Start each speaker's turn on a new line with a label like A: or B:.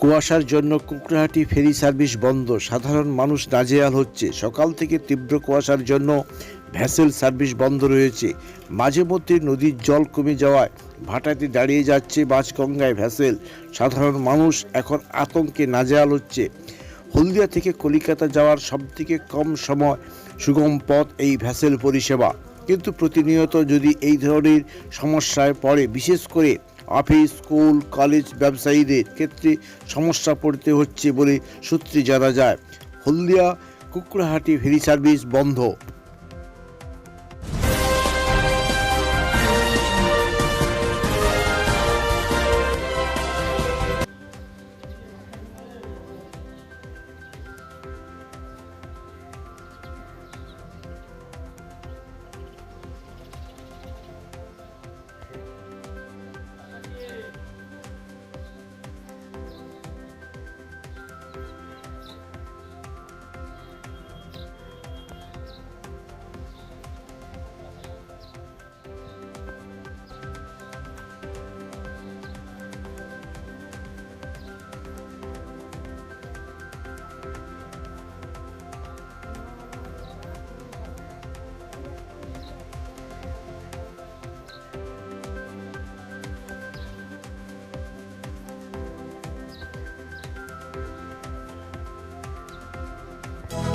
A: কুয়াশার জন্য কুকরাহাটি ফেরি সার্ভিস বন্ধ। সাধারণ মানুষ নাজেহাল হচ্ছে। সকাল থেকে তীব্র কুয়াশার জন্য ভ্যাসেল সার্ভিস বন্ধ রয়েছে। মাঝে মধ্যে নদীর জল কমে যাওয়ায় ভাটাতে দাঁড়িয়ে যাচ্ছে বাঁশগঙ্গায় ভ্যাসেল। সাধারণ মানুষ এখন আতঙ্কে নাজেহাল হচ্ছে। হলদিয়া থেকে কলিকাতা যাওয়ার সবথেকে কম সময় সুগম পথ এই ভ্যাসেল পরিষেবা। কিন্তু প্রতিনিয়ত যদি এই ধরনের সমস্যায় পড়ে, বিশেষ করে অফিস, স্কুল, কলেজ ব্যবসায়ীদের ক্ষেত্রে সমস্যা পড়তে হচ্ছে বলে সূত্রে জানা যায়। হলদিয়া কুকুরাহাটি ফেরি সার্ভিস বন্ধ।